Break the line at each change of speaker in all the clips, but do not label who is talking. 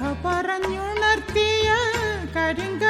കഥ പറഞ്ഞുണർത്തിയ കരിങ്ക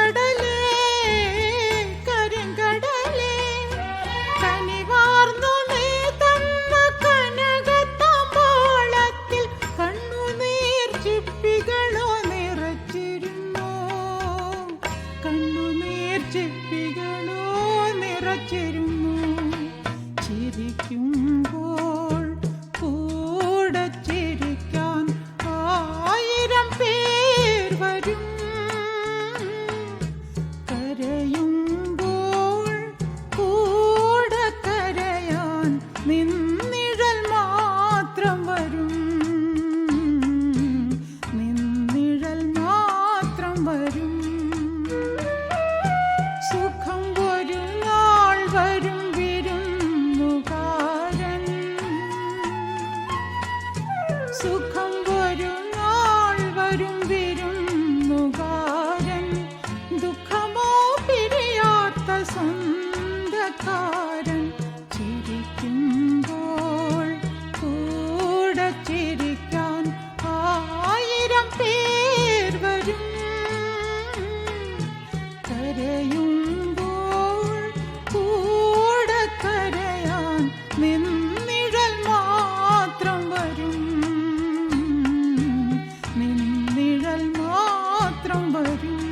വരുന്നാൾ വരും വിരുന്നുകാരൻ. ദുഃഖമോ പിരിയാത്ത സ്വന്തക്കാരൻ. ചിരിക്കുമ്പോൾ കൂടെ ചിരിക്കാൻ ആയിരം പേർ വരും. കരയുമ്പോൾ കൂടെ കരയാൻ നിന്ന് you.